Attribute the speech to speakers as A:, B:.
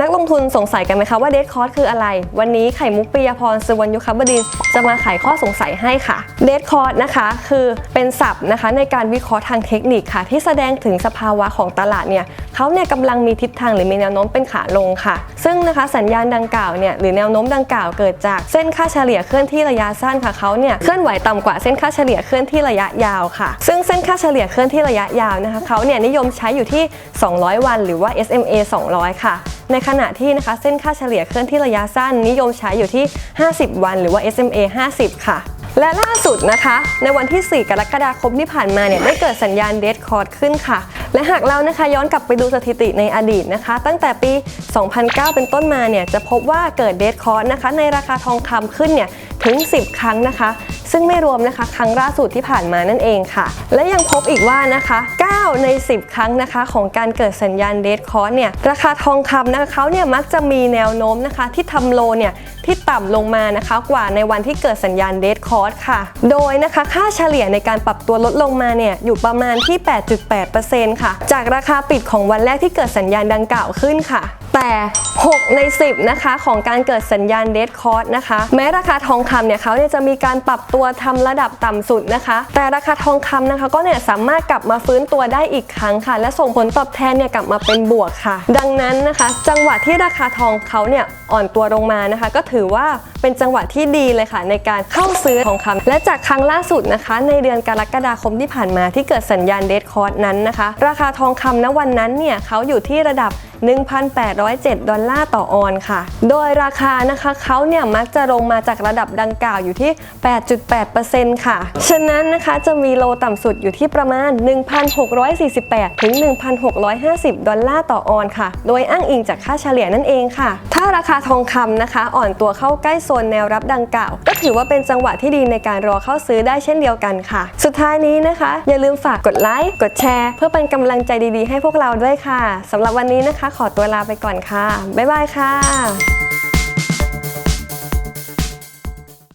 A: นักลงทุนสงสัยกันไหมคะว่าเดทคอร์สคืออะไร วันนี้ไข่มุกปิยพรสุวรรณยุคบดินจะมาไขข้อสงสัยให้ค่ะเดทคอร์สนะคะคือเป็นศัพท์นะคะในการวิเคราะห์ทางเทคนิคค่ะ ที่แสดงถึงสภาวะของตลาดเนี่ยเขาเนี่ยกำลังมีทิศทางหรือมีแนวโน้มเป็นขาลงค่ะ ซึ่งนะคะสัญญาณดังกล่าวเนี่ยหรือแนวโน้มดังกล่าวเกิดจากเส้นค่าเฉลี่ยเคลื่อนที่ระยะสั้นค่ะเขาเนี่ยเคลื่อนไหวต่ำกว่าเส้นค่าเฉลี่ยเคลื่อนที่ระยะยาวค่ะ ซึ่งเส้นค่าเฉลี่ยเคลื่อนที่ระยะยาวนะคะเขาเนี่ยนิยมใช้อยู่ที่ 200 วัน หรือว่า SMA 200 ค่ะ ในขณะที่นะคะเส้นค่าเฉลี่ยเคลื่อนที่ระยะสั้น นิยมใช้อยู่ที่ 50 วัน หรือว่า SMA 50 ค่ะและล่าสุดนะคะ ในวันที่ 4 กรกฎาคมที่ผ่านมาเนี่ยได้เกิดสัญญาณเดทคอร์ดขึ้นค่ะ และหากเรานะคะย้อนกลับไปดูสถิติในอดีตนะคะ ตั้งแต่ปี 2009 เป็นต้นมาเนี่ยจะพบว่าเกิดเดทคอร์ดนะคะ ในราคาทองคำขึ้นเนี่ยถึง 10 ครั้งนะคะ ซึ่งไม่รวมนะคะ ครั้งล่าสุดที่ผ่านมานั่นเองค่ะ และยังพบอีกว่านะคะ 9 ใน 10 ครั้งนะคะ ของการเกิดสัญญาณเดทคอร์สเนี่ยราคาทองคำนะคะเขาเนี่ยมักจะมีแนวโน้มนะคะที่ทำโลเนี่ย ที่ต่ำลงมานะคะกว่าในวันที่เกิดสัญญาณเดทคอร์ดค่ะ โดยนะคะค่าเฉลี่ยในการปรับตัวลดลงมาเนี่ยอยู่ประมาณที่ 8.8%ค่ะ จากราคาปิดของวันแรกที่เกิดสัญญาณดังกล่าวขึ้นค่ะ แต่ 6 ใน 10 นะคะของการเกิดสัญญาณเดทคอร์ดนะคะ แม้ราคาทองคำเนี่ยเขาเนี่ยจะมีการปรับตัวทำระดับต่ำสุดนะคะ แต่ราคาทองคำนะคะก็เนี่ยสามารถกลับมาฟื้นตัวได้อีกครั้งค่ะ และส่งผลตอบแทนเนี่ยกลับมาเป็นบวกค่ะ ดังนั้นนะคะ จังหวะที่ราคาทองเขาเนี่ยอ่อนตัวลงมานะคะ ก็ถือือว่าเป็นจังหวะที่ดีเลยค่ะ ในการเข้าซื้อทองคำและจากครั้งล่าสุดนะคะ ในเดือนกรกฎาคมที่ผ่านมาที่เกิดสัญญาณเดทคอร์สนั้นนะคะ ราคาทองคำณวันนั้นเนี่ยเขาอยู่ที่ระดับ1,807 ดอลลาร์ต่อออนค่ะ โดยราคานะคะเขาเนี่ยมักจะลงมาจากระดับดังกล่าวอยู่ที่ 8.8%ค่ะ ฉะนั้นนะคะจะมีโลต่ำสุดอยู่ที่ประมาณ 1,648 ถึง 1,650 ดอลลาร์ต่อออนค่ะ โดยอ้างอิงจากค่าเฉลี่ยนั่นเองค่ะ ถ้าราคาทองคำนะคะ อ่อนตัวเข้าใกล้โซนแนวรับดังกล่าว ก็ถือว่าเป็นจังหวะที่ดีในการรอเข้าซื้อได้เช่นเดียวกันค่ะ สุดท้ายนี้นะคะ อย่าลืมฝากกดไลค์ กดแชร์ เพื่อเป็นกำลังใจดีๆ ให้พวกเราด้วยค่ะสำหรับวันนี้นะคะขอตัวลาไปก่อนค่ะ บ๊ายบายค่ะ